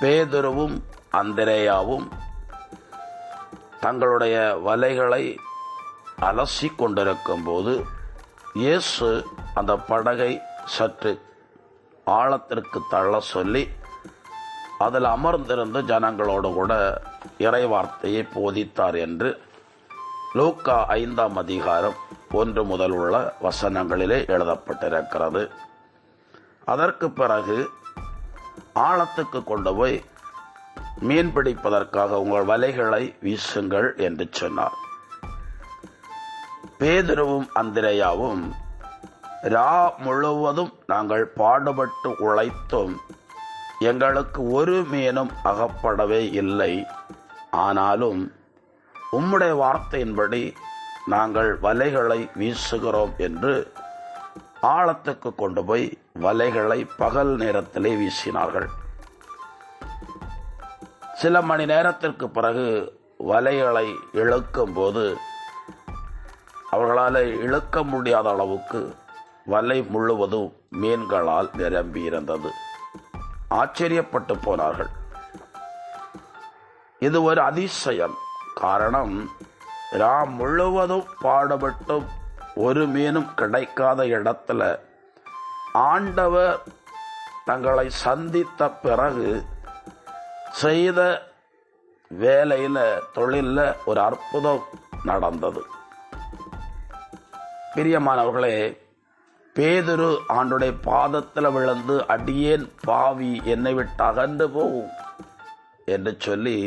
பேதுருவும் அந்திரேயாவும் தங்களுடைய வலைகளை அலசி கொண்டிருக்கும் போது இயேசு அந்த படகை சற்று ஆழத்திற்கு தள்ள சொல்லி அதில் அமர்ந்திருந்து ஜனங்களோடு கூட இறைவார்த்தையை போதித்தார் என்று லூக்கா ஐந்தாம் அதிகாரம் ஒன்று முதல் உள்ள வசனங்களிலே எழுதப்பட்டிருக்கிறது. அதற்கு பிறகு ஆழத்துக்கு கொண்டு போய் மீன் பிடிப்பதற்காக உங்கள் வலைகளை வீசுங்கள் என்று சொன்னார். பேதுருவும் அந்திரையாவும் ரா முழுவதும் நாங்கள் பாடுபட்டு உழைத்தும் எங்களுக்கு ஒரு மீனும் அகப்படவே இல்லை. ஆனாலும் உம்முடைய வார்த்தையின்படி நாங்கள் வலைகளை வீசுகிறோம் என்று ஆழத்துக்கு கொண்டு போய் வலைகளை பகல் நேரத்திலே வீசினார்கள். சில மணி நேரத்திற்கு பிறகு வலைகளை இழுக்கும் போது அவர்களால் இழுக்க முடியாத அளவுக்கு வலை முழுவதும் மீன்களால் நிரம்பி இருந்தது ஆச்சரியப்பட்டு போனார்கள். இது ஒரு அதிசயம். காரணம் ராம் முழுவதும் பாடுபட்டும் ஒரு மீனும் கிடைக்காத இடத்துல ஆண்டவர் தங்களை சந்தித்த பிறகு செய்த வேலையில் தொழிலில் ஒரு அற்புதம் நடந்தது. பிரியமானவர்களே பேதுரு ஆண்டுடைய பாதத்தில் விழுந்து அடியேன் பாவி என்னை விட்டு அகன்று போவும் என்று சொல்லி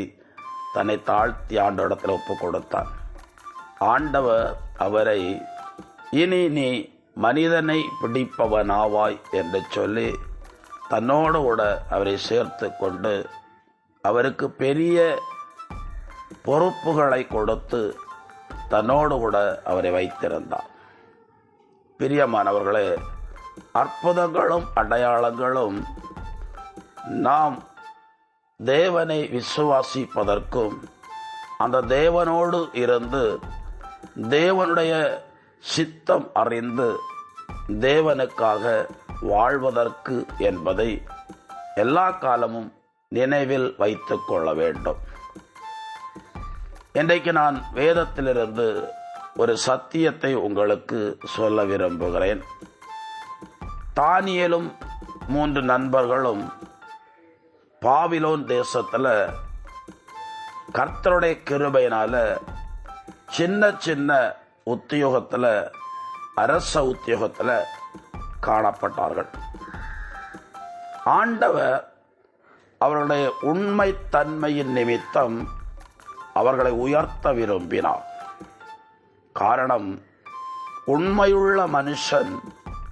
தன்னை தாழ்த்தி ஆண்டவரிடத்தில் ஒப்பு கொடுத்தான் ஆண்டவர் அவரை இனி நீ மனிதனை பிடிப்பவனாவாய் என்று சொல்லி தன்னோடு கூட அவரை சேர்த்து கொண்டு அவருக்கு பெரிய பொறுப்புகளை கொடுத்து தன்னோடு கூட அவரை வைத்திருந்தார் பிரியமானவர்களே அற்புதங்களும் அடையாளங்களும் நாம் தேவனை விசுவாசிப்பதற்கும் அந்த தேவனோடு இருந்து தேவனுடைய சித்தம் அறிந்து தேவனுக்காக வாழ்வதற்கு என்பதை எல்லா காலமும் நினைவில் வைத்து கொள்ள வேண்டும். இன்றைக்கு நான் வேதத்திலிருந்து ஒரு சத்தியத்தை உங்களுக்கு சொல்ல விரும்புகிறேன். தானியலும் மூன்று நண்பர்களும் பாபிலோன் தேசத்தில் கர்த்தருடைய கிருபையினால் சின்ன சின்ன உத்தியோகத்தில் அரச உத்தியோகத்தில் காணப்பட்டார்கள். ஆண்டவர் அவர்களுடைய உண்மை தன்மையின் நிமித்தம் அவர்களை உயர்த்த விரும்பினார். காரணம் உண்மையுள்ள மனுஷன்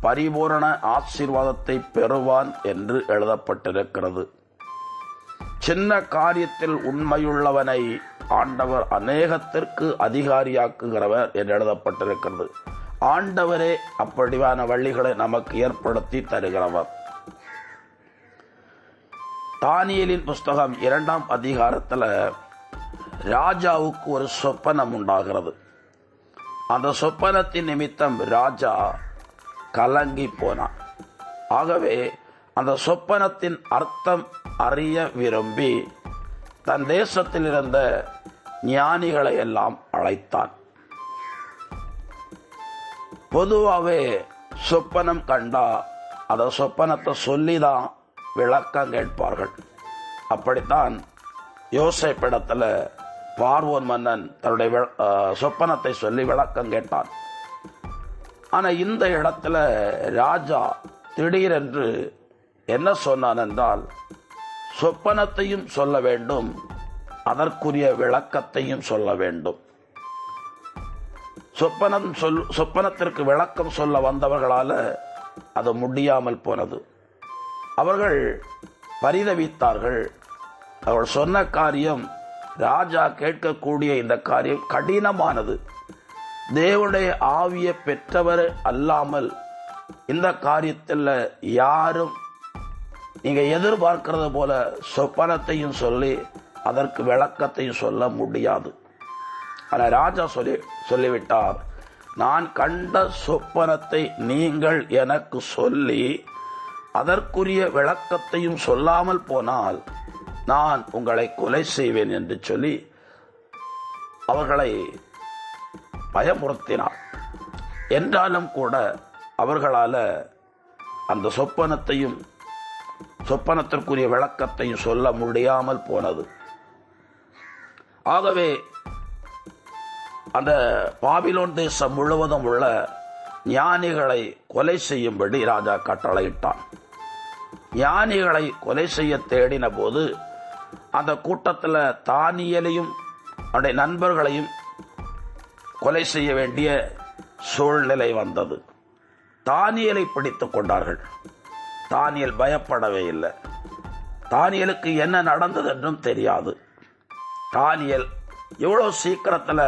பரிபூரண ஆசீர்வாதத்தை பெறுவான் என்று எழுதப்பட்டிருக்கிறது. சின்ன காரியத்தில் உண்மையுள்ளவனை ஆண்டவர் அநேகத்திற்கு அதிகாரியாக்குகிறவர் என்று எழுதப்பட்டிருக்கிறது. ஆண்டவரே அப்படிவான வழிகளை நமக்கு ஏற்படுத்தி தருகிறவர். தானியலின் புஸ்தகம் இரண்டாம் அதிகாரத்தில் ராஜாவுக்கு ஒரு சொப்பனம் உண்டாகிறது. அந்த சொப்பனத்தின் நிமித்தம் ராஜா கலங்கி போனான். ஆகவே அந்த சொப்பனத்தின் அர்த்தம் அறிய விரும்பி தன் தேசத்தில் இருந்த ஞானிகளை எல்லாம் அழைத்தான். பொதுவாகவே சொப்பனம் கண்டா அதை சொப்பனத்தை சொல்லி தான் விளக்கம் கேட்பார்கள். அப்படித்தான் யோசைப்பிடத்தில் பார்வோன் மன்னன் தன்னுடைய சொப்பனத்தை சொல்லி விளக்கம் கேட்டான். ஆனால் இந்த இடத்துல ராஜா திடீரென்று என்ன சொன்னான் என்றால் சொப்பனத்தையும் சொல்ல வேண்டும் அதற்குரிய விளக்கத்தையும் சொல்ல வேண்டும். சொப்பனம் சொல் சொப்பனத்திற்கு விளக்கம் சொல்ல வந்தவர்களால் அது முடியாமல் போனது. அவர்கள் பரிதவித்தார்கள். அவள் சொன்ன காரியம் ராஜா கேட்கக்கூடிய இந்த காரியம் கடினமானது. தேவனுடைய ஆவியை பெற்றவர் அல்லாமல் இந்த காரியத்தில் யாரும் நீங்கள் எதிர்பார்க்கிறது போல சொப்பனத்தையும் சொல்லி அதற்கு விளக்கத்தையும் சொல்ல முடியாது. ஆனால் ராஜா சொல்லி சொல்லிவிட்டார் நான் கண்ட சொப்பனத்தை நீங்கள் எனக்கு சொல்லி அதற்குரிய விளக்கத்தையும் சொல்லாமல் போனால் நான் உங்களை கொலை செய்வேன் என்று சொல்லி அவர்களை பயமுறுத்தினார். என்றாலும் கூட அவர்களால் அந்த சொப்பனத்தையும் சொப்பனத்திற்குரிய விளக்கத்தையும் சொல்ல முடியாமல் போனது. ஆகவே அந்த பாபிலோன் தேசம் முழுவதும் உள்ள ஞானிகளை கொலை செய்யும்படி ராஜா கட்டளையிட்டான். ஞானிகளை கொலை செய்ய தேடின போது அந்த கூட்டத்தில் தானியலையும் அவருடைய நண்பர்களையும் கொலை செய்ய வேண்டிய சூழ்நிலை வந்தது. தானியலை பிடித்து கொண்டார்கள். தானியல் பயப்படவே இல்லை. தானியலுக்கு என்ன நடந்தது என்றும் தெரியாது. தானியல். எவ்வளோ சீக்கிரத்தில்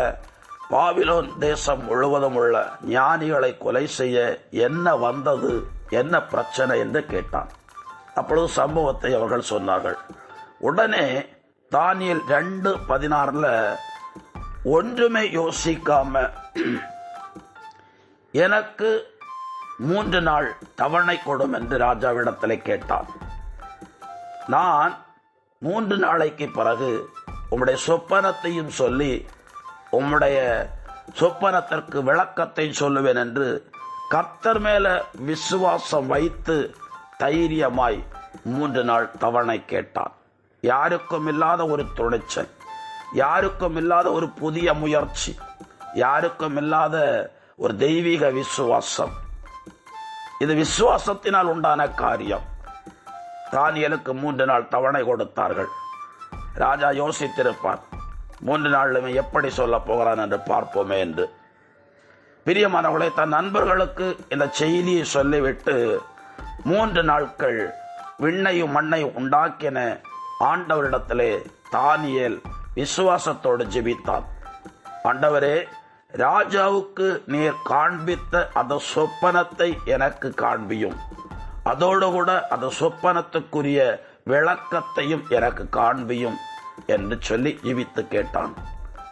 பாபிலோன் தேசம் முழுவதும் உள்ள ஞானிகளை கொலை செய்ய என்ன வந்தது என்ன பிரச்சனை என்று கேட்டான். அப்பொழுது சம்பவத்தை அவர்கள் சொன்னார்கள். உடனே தானியல் ரெண்டு பதினாறில் ஒன்றுமே யோசிக்காம எனக்கு மூன்று நாள் தவணை கொடும் என்று ராஜாவிடத்தில் கேட்டான். நான் மூன்று நாளைக்கு பிறகு உம்முடைய சொப்பனத்தையும் சொல்லி உம்முடைய சொப்பனத்திற்கு விளக்கத்தை சொல்லுவேன் என்று கர்த்தர் மேல விசுவாசம் வைத்து தைரியமாய் மூன்று நாள் தவணை கேட்டான். யாருக்கும் இல்லாத ஒரு துணிச்சல் யாருக்கும் இல்லாத ஒரு புதிய முயற்சி யாருக்கும் இல்லாத ஒரு தெய்வீக விசுவாசம். இது விசுவாசத்தினால் உண்டான காரியம். தானியலுக்கு மூன்று நாள் தவணை கொடுத்தார்கள். ராஜா யோசித்திருப்பார் மூன்று நாளிலுமே எப்படி சொல்ல போகிறான் என்று பார்ப்போமே என்று. பிரியமானவர்களை தன் நண்பர்களுக்கு இந்த செய்தியை சொல்லிவிட்டு மூன்று நாட்கள் விண்ணையும் மண்ணையும் உண்டாக்கின ஆண்டவரிடத்திலே தானியேல் விசுவாசத்தோடு ஜெபித்தான். ஆண்டவரே ராஜாவுக்கு நீர் காண்பித்த அந்த சொப்பனத்தை எனக்கு காண்பியும். அதோடு கூட அந்த சொப்பனத்துக்குரிய விளக்கத்தையும் எனக்கு காண்பியும் என்று சொல்லி ஜீவித்து கேட்டான்.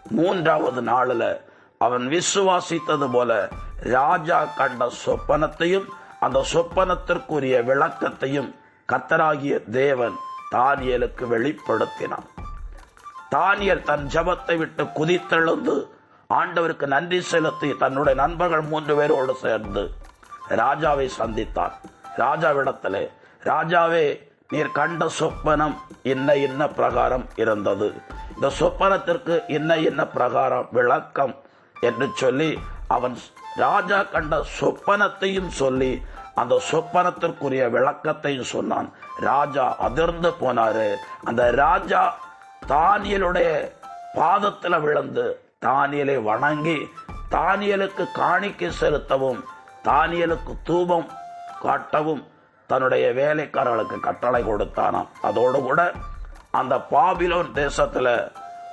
மூன்றாவது நாளில் அவன் விசுவாசித்தது போல ராஜா கண்ட சொப்பனத்தையும் அந்த சொப்பனத்திற்குரிய விளக்கத்தையும் கத்தராகிய தேவன் தானியலுக்கு வெளிப்படுத்தினான். தானியல் தன் ஜபத்தை விட்டு குதித்தெழுந்து ஆண்டவருக்கு நன்றி செலுத்தி தன்னுடைய நண்பர்கள் மூன்று பேரோடு சேர்ந்து ராஜாவை சந்தித்தான். ராஜாவிடத்திலே ராஜாவே நீர் கண்ட சொப்பனம் என்ன இன்ன பிரகாரம் இருந்தது. இந்த சொப்பனத்திற்கு என்ன இன்ன பிரகாரம் விளக்கம் என்று சொல்லி அவன் ராஜா கண்ட சொப்பனத்தையும் சொல்லி அந்த சொப்பனத்திற்குரிய விளக்கத்தையும் சொன்னான். ராஜா அதிர்ந்து போனாரு. அந்த ராஜா தானியலுடைய பாதத்தில் விழுந்து தானியலை வணங்கி தானியலுக்கு காணிக்கை செலுத்தவும் தானியலுக்கு தூபம் காட்டவும் தன்னுடைய வேலைக்காரர்களுக்கு கட்டளை கொடுத்தானாம். அதோடு கூட அந்த பாபிலோன் தேசத்துல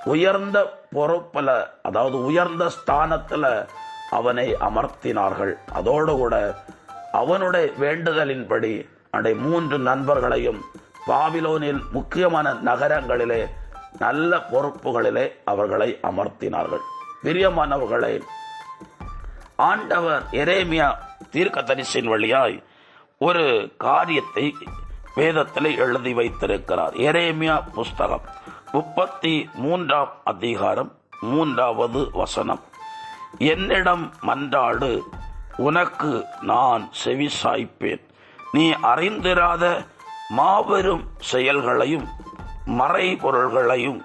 உயர்ந்த பொறுப்புல அதாவது உயர்ந்த ஸ்தானத்துல அவனை அமர்த்தினார்கள். அதோடு கூட அவனுடைய வேண்டுதலின்படி அந்த மூன்று நண்பர்களையும் பாபிலோனில் முக்கியமான நகரங்களிலே நல்ல பொறுப்புகளிலே அவர்களை அமர்த்தினார்கள். பிரியமானவர்களை ஆண்டவர் எரேமியா தீர்க்கதரிசின் வழியாய் ஒரு காரியத்தை வேதத்தில் எழுதி வைத்திருக்கிறார். எரேமியா புஸ்தகம் முப்பத்தி மூன்றாம் அதிகாரம் மூன்றாவது வசனம். என்னிடம் மன்றாடு உனக்கு நான் செவி சாய்ப்பேன். நீ அறிந்திராத மாபெரும் செயல்களையும் மறைபொருள்களையும்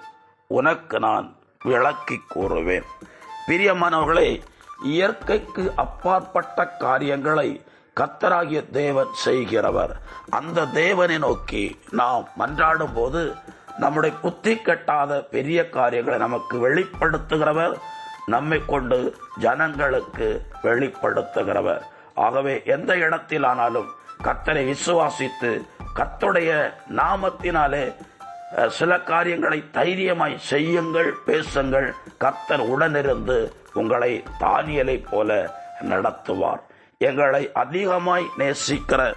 உனக்கு நான் விளக்கி கூறுவேன். பிரியமானவர்களே இயற்கைக்கு அப்பாற்பட்ட காரியங்களை கத்தராகிய தேவன் செய்கிறவர். அந்த தேவனை நோக்கி நாம் மன்றாடும் போது நம்முடைய புத்தி கட்டாத பெரிய காரியங்களை நமக்கு வெளிப்படுத்துகிறவர் நம்மை கொண்டு ஜனங்களுக்கு வெளிப்படுத்துகிறவர். ஆகவே எந்த இடத்திலானாலும் கத்தரை விசுவாசித்து கர்த்தருடைய நாமத்தினாலே சில காரியங்களை தைரியமாய் செய்யுங்கள் பேசுங்கள். கர்த்தர் உடனிருந்து உங்களை தானியலை போல நடத்துவார். எங்களை அதிகமாய் நேசிக்கிற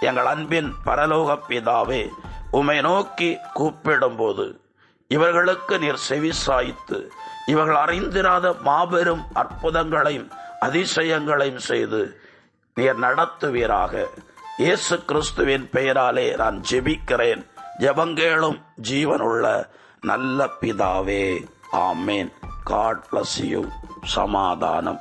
எங்கள் அன்பின் பரலோக பிதாவே உமை நோக்கி கூப்பிடும்போது இவர்களுக்கு நீர் செவி சாய்த்து இவர்கள் அறிந்திராத மாபெரும் அற்புதங்களையும் அதிசயங்களையும் செய்து நீர் நடத்துவீராக. இயேசு கிறிஸ்துவின் பெயராலே நான் ஜெபிக்கிறேன். ஜெபங்கேளும் ஜீவனுள்ள நல்ல பிதாவே ஆமேன். காட் பிளஸ் யூ சமாதானம்.